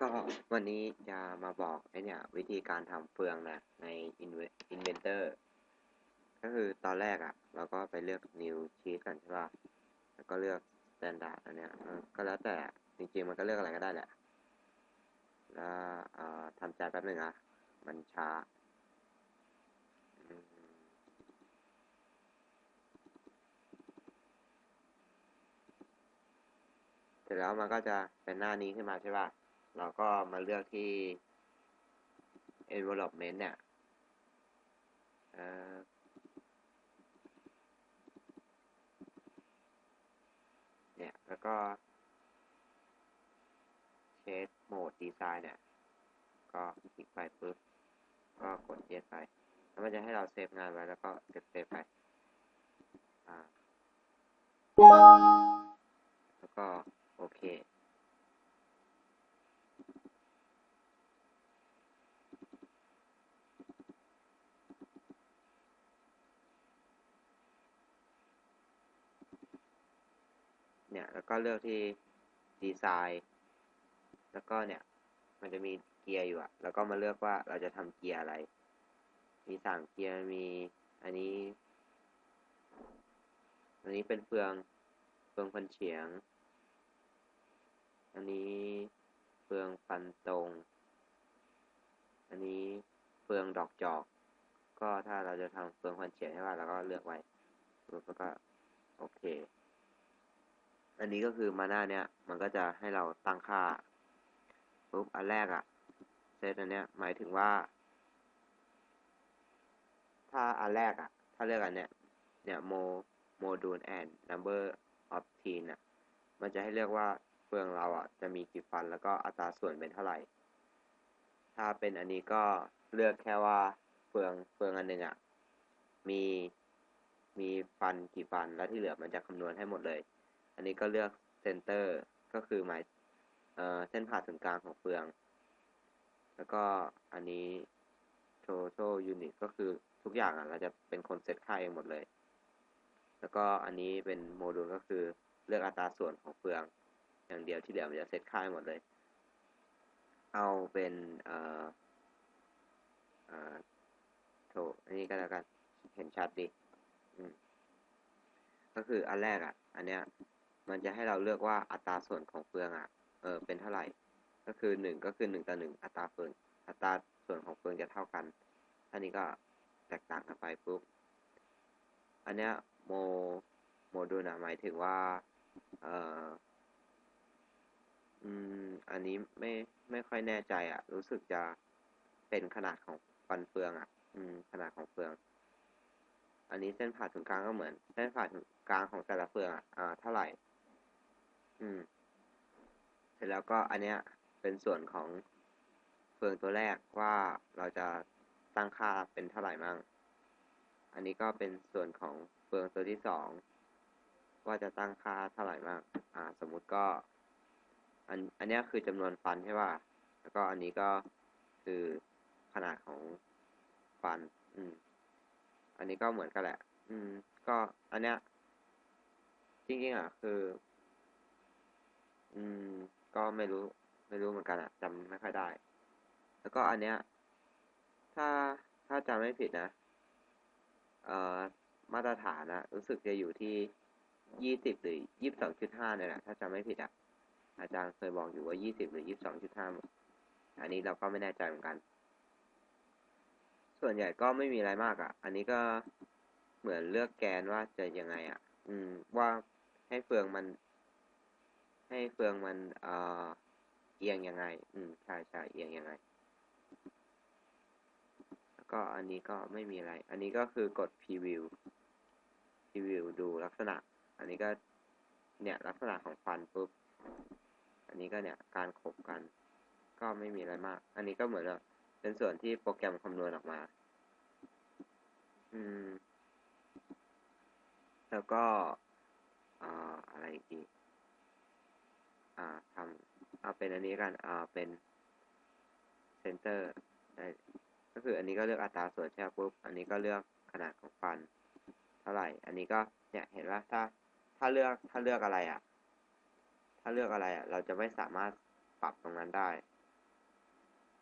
ก็วันนี้จะมาบอกไอเนี่ยวิธีการทำเฟืองนะใน Inventor ก็คือตอนแรกอะ่ะ เราก็ไปเลือก New Sheet กันใช่ป่ะ แล้วก็เลือก Standard อันเนี้ยก็แล้วแต่จริงๆมันก็เลือกอะไรก็ได้แหละ แล้วทำใจแป๊บหนึ่งอะมันช้าเสร็จแล้วมันก็จะเป็นหน้านี้ขึ้นมาใช่ป่ะ เราก็มาเลือกที่ envelopment เนี่ยเนี่ย แล้วก็ change mode design เนี่ย ก็คลิกไปปุ๊บ ก็กด yes ไป แล้วมันจะให้เราเซฟงานไว้ แล้วก็เซฟเซฟไปอ่าแล้วก็ โอเค เนี่ย แล้วก็เลือกที่ดีไซน์แล้วก็เนี่ย มันจะมีเกียร์อยู่อะแล้วก็มาเลือกว่าเราจะทำเกียร์อะไร มีสามเกียร์มีอันนี้ อันนี้เป็นเฟืองเฟืองฟันเฉียง อันนี้เฟืองฟันตรง อันนี้เฟืองดอกจอก ก็ถ้าเราจะทำเฟืองฟันเฉียงใช่ป่ะเราก็เลือกไว้แล้วก็โอเค อันนี้ก็คือมาหน้าเนี้ยมันก็จะให้เราตั้งค่าปุ๊บอันแรกอะเซตอันเนี้ยหมายถึงว่า ถ้าอันแรกอะถ้าเลือกอันเนี้ยเนี่ยโมโมดูลแอนด์นัมเบอร์ออฟทีนอะมันจะให้เลือกว่าเฟืองเราอะจะมีกี่ฟันแล้วก็อัตราส่วนเป็นเท่าไหร่ ถ้าเป็นอันนี้ก็เลือกแค่ว่าเฟืองเฟืองอันหนึ่งอะมีมีฟันกี่ฟันแล้วที่เหลือมันจะคำนวณให้หมดเลย อันนี้ก็เลือกเซนเตอร์ก็คือหมายเอ่อเส้นผ่าศูนย์กลางของเฟือง แล้วก็อันนี้ total unit ก็คือทุกอย่างอะเราจะเป็นคนเซตค่าเองหมดเลย แล้วก็อันนี้เป็นโมดูลก็คือเลือกอัตราส่วนของเฟือง อย่างเดียวที่เหลือมันจะเซตค่าให้หมดเลย เอาเป็นเอ่อเอ่อโถอันนี้ก็แล้วกัน เห็นชัดดีอืมก็คืออันแรกอะ อันเนี้ย มันจะให้เราเลือกว่าอัตราส่วนของเฟืองอะ เออ เป็นเท่าไหร่ ก็คือหนึ่งก็คือหนึ่งต่อหนึ่งอัตราเฟือง อัตราส่วนของเฟืองจะเท่ากัน อันนี้ก็แตกต่างกันไปปุ๊บ อันเนี้ยโมโมดูลนะหมายถึงว่า เอ่ออืม อันนี้ไม่ไม่ค่อยแน่ใจอะ รู้สึกจะเป็นขนาดของฟันเฟืองอะ อืม ขนาดของเฟือง อันนี้เส้นผ่าศูนย์กลางก็เหมือน เส้นผ่าศูนย์กลางของแต่ละเฟืองอะ อ่า เท่าไหร่ อืม เสร็จแล้วก็อันเนี้ย เป็นส่วนของเฟืองตัวแรกว่าเราจะตั้งค่าเป็นเท่าไหร่มั่ง อันนี้ก็เป็นส่วนของเฟืองตัวที่สองว่าจะตั้งค่าเท่าไหร่มั่ง อ่า สมมุติก็ อัน อันเนี้ยคือจำนวนฟันใช่ป่ะ แล้วก็อันนี้ก็คือขนาดของฟัน อืม อันนี้ก็เหมือนกันแหละ อืม ก็อันเนี้ยจริงๆอะคือ ก็ไม่รู้ไม่รู้เหมือนกันอะจำไม่ค่อยได้ แล้วก็อันเนี้ย ถ้าถ้าจำไม่ผิดนะ เอ่อ มาตรฐานนะรู้สึกจะอยู่ที่ยี่สิบหรือยี่สิบสองจุดห้าเนี่ยแหละถ้าจำไม่ผิดอะอาจารย์เคยบอกอยู่ว่ายี่สิบหรือยี่สิบสองจุดห้าอันนี้เราก็ไม่แน่ใจเหมือนกัน ส่วนใหญ่ก็ไม่มีอะไรมากอะอันนี้ก็เหมือนเลือกแกนว่าจะยังไงอะอืม ว่าให้เฟืองมัน ให้เฟืองมันเอ่อเอียงยังไง อืม ใช่ใช่เอียงยังไง แล้วก็อันนี้ก็ไม่มีอะไร อันนี้ก็คือกด preview preview ดูลักษณะ อันนี้ก็ เนี่ย ลักษณะของฟันปุ๊บ อันนี้ก็เนี่ย การขบกัน ก็ไม่มีอะไรมาก อันนี้ก็เหมือนว่าเป็นส่วนที่โปรแกรมคำนวณออกมา อืม แล้วก็ อ่า อะไรอีก อ่าทำเอาเป็นอันนี้กันอ่าเป็นเซนเตอร์ได้ก็คืออันนี้ก็เลือกอัตราส่วนใช่ไหมปุ๊บอันนี้ก็เลือกขนาดของฟัน เท่าไหร่ อันนี้ก็เนี่ยเห็นว่าถ้าถ้าเลือกถ้าเลือกอะไรอะ ถ้าเลือกอะไรอะ เราจะไม่สามารถปรับตรงนั้นได้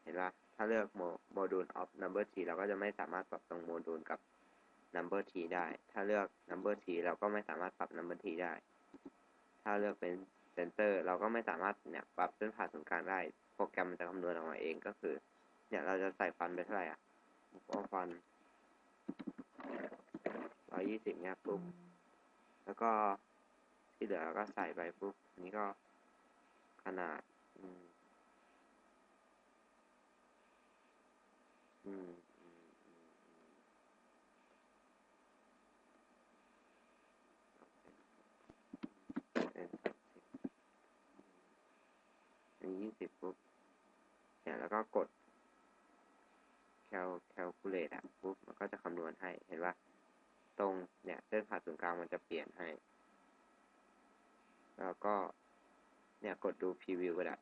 เห็นปะถ้าเลือกโมโมดูล of number t เราก็จะไม่สามารถปรับตรงโมดูลกับ number t ได้ ถ้าเลือก number t เราก็ไม่สามารถปรับ number t ได้ ถ้าเลือกเป็น center เราก็ไม่สามารถเนี่ยปรับเส้นผ่าศูนย์กลางได้ โปรแกรมมันจะคำนวณออกมาเองก็คือ เนี่ยเราจะใส่ฟันไปเท่าไหร่อะก็ฟันร้อยยี่สิบเนี่ยปุ๊บแล้วก็ที่เหลือเราก็ใส่ไปปุ๊บนนี้ก็ขนาด อืม อืมอืมอืมอืมเป็นสามสิบอันนี้ยี่สิบปุ๊บ เนี่ย แล้วก็กด cal calculate อะปุ๊บมันก็จะคำนวณให้เห็นปะตรงเนี่ยเส้นผ่าศูนย์กลางมันจะเปลี่ยนให้ แล้วก็เนี่ยกดดู preview ก็ได้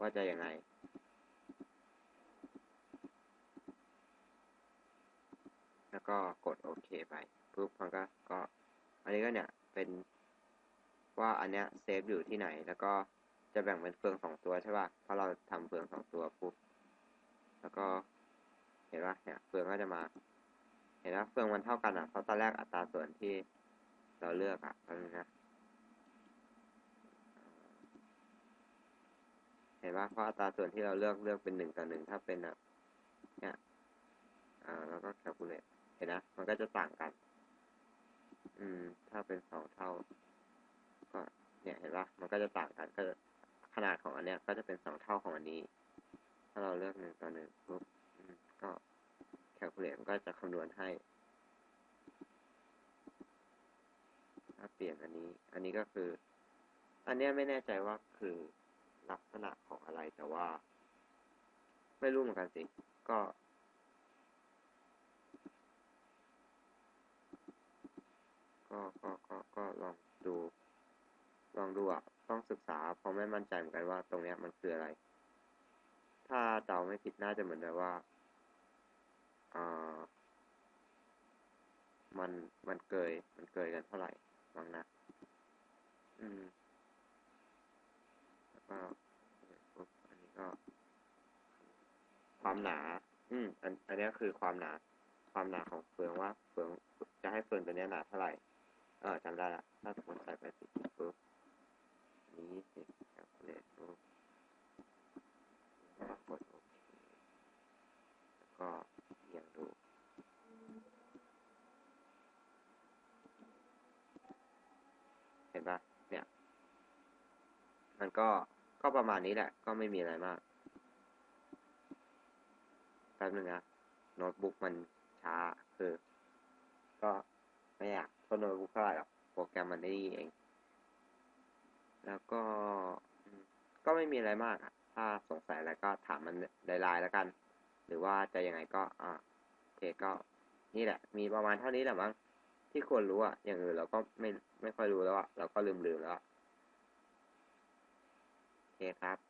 ว่าจะยังไง แล้วก็กดโอเคไปปุ๊บมันก็ก็ อันนี้ก็เนี่ยเป็นว่าอันเนี้ยเซฟอยู่ที่ไหนแล้วก็ จะแบ่งเป็นเฟืองสองตัวใช่ป่ะเพราะเราทำเฟืองสองตัวปุ๊บแล้วก็ เห็นป่ะเนี่ยเฟืองก็จะมา เห็นว่าเฟืองมันเท่ากันอะเพราะตอนแรกอัตราส่วนที่เราเลือกอะตอนนี้นะเห็นป่ะเพราะอัตราส่วนที่เราเลือกเลือกเป็นหนึ่งต่อหนึ่งถ้าเป็นอะเนี่ยอ่าแล้วก็ calculate เห็นนะมันก็จะต่างกัน อืม ถ้าเป็นสองเท่า ก็ เนี่ยเห็นปะมันก็จะต่างกันก็ ขนาดของอันเนี้ยก็จะเป็นสองเท่าของอันนี้ ถ้าเราเลือกหนึ่งต่อหนึ่งปุ๊บก็แคลคูลเลตก็จะคำนวณให้ ถ้าเปลี่ยนอันนี้ อันนี้ก็คือ อันเนี้ยไม่แน่ใจว่าคือลักษณะของอะไรแต่ว่า ไม่รู้เหมือนกันสิ ก็ก็ก็ก็ก็ลองดู ลองดูอะ ต้องศึกษาเพราะไม่มั่นใจเหมือนกันว่า ตรงเนี้ยมันคืออะไร ถ้าเดาไม่ผิดน่าจะเหมือนแบบว่าอ่ามันมันเกยมันเกยกันเท่าไหร่บางนะอืมแล้วก็อันนี้ก็ ความหนา อืม อัน อันนี้คือความหนา ความหนาของเฟืองว่าเฟืองจะให้เฟืองตัวนี้หนาเท่าไหร่ เออจำได้ละถ้าสมมติใส่ไปสิปุ๊บ นี้สิบแคลคูลเลตปุ๊บแล้วกดโอเคแล้วก็เรียงดูเห็นปะเนี่ย มันก็ก็ประมาณนี้แหละ ก็ไม่มีอะไรมากแป๊บนึงนะโน้ตบุ๊กมันช้าคือ ก็ไม่อยากโทษโน้ตบุ๊กเท่าไหร่หรอกโปรแกรมมันได้ดีเอง แล้วก็ก็ไม่มีอะไรมากอะถ้าสงสัยอะไรก็ถามมันในไลน์แล้วกัน หรือว่าจะยังไงก็อ่าโอเคก็นี่แหละ มีประมาณเท่านี้แหละมั้งที่ควรรู้อะอย่างอื่นเราก็ไม่ไม่ค่อยรู้แล้วอะเราก็ลืมลืมแล้วอะโอเคครับ